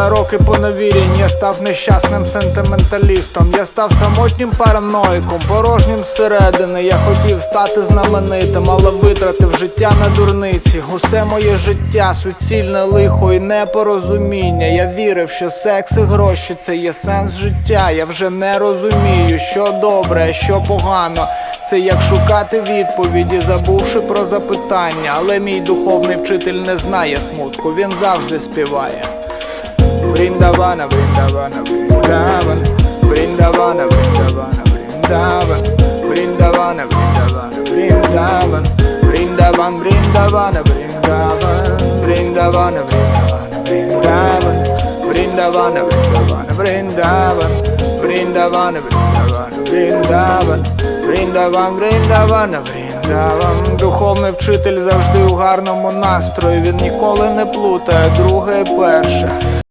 За роки поневірінь я став нещасним сентименталістом. Я став самотнім параноїком, порожнім зсередини. Я хотів стати знаменитим, але витратив життя на дурниці. Усе моє життя, суцільне лихо і непорозуміння. Я вірив, що секс і гроші це є сенс життя. Я вже не розумію, що добре, що погано. Це як шукати відповіді, забувши про запитання. Але мій духовний вчитель не знає смутку, він завжди співає. Бріндавана, Бріндавана, Бріндаван, Бріндавана, Бріндавана, Бріндаван, Бріндавана, Бріндавана, Бріндаван, Бріндаван, Бріндавана, Бріндаван, Бріндавана, Бріндавана, Бріндаван, Бріндавана, Бріндавана, Бріндаван, Бріндавана, Бріндавана, Бріндаван, Бріндаван, Бріндавана, Бріндаван. Духовний вчитель завжди у гарному настрої. Він ніколи не плутає друге і перше.